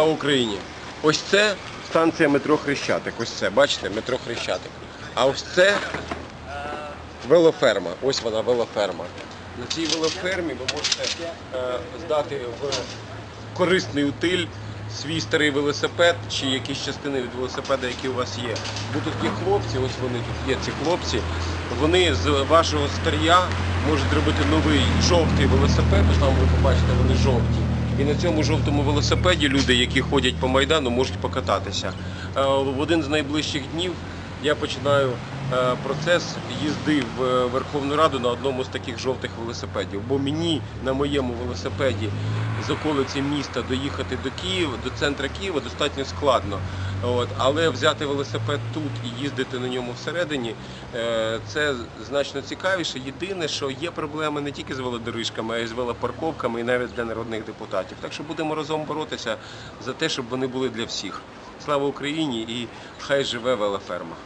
Україні. Ось це станція метро Хрещатик. Ось це, бачите, метро Хрещатик. А ось це велоферма. Ось вона велоферма. На цій велофермі ви можете е, здати в корисний утиль свій старий велосипед чи якісь частини від велосипеда, які у вас є. Бо тут є хлопці, ось вони тут є ці хлопці. Вони з вашого старія можуть зробити новий жовтий велосипед. Там ви побачите, вони жовті. І на цьому жовтому велосипеді люди, які ходять по майдану, можуть покататися. Е, В один з найближчих днів я починаю е, процес їзди в е, Верховну Раду на одному з таких жовтих велосипедів. Бо мені на моєму велосипеді з околиці міста доїхати до Києва, до центра Києва достатньо складно. От, але взяти велосипед тут і їздити на ньому всередині е, це значно цікавіше. Єдине, що є проблеми не тільки з велодоріжками, а й з велопарковками, і навіть для народних депутатів. Так що будемо разом боротися за те, щоб вони були для всіх. Слава Україні і хай живе велоферма.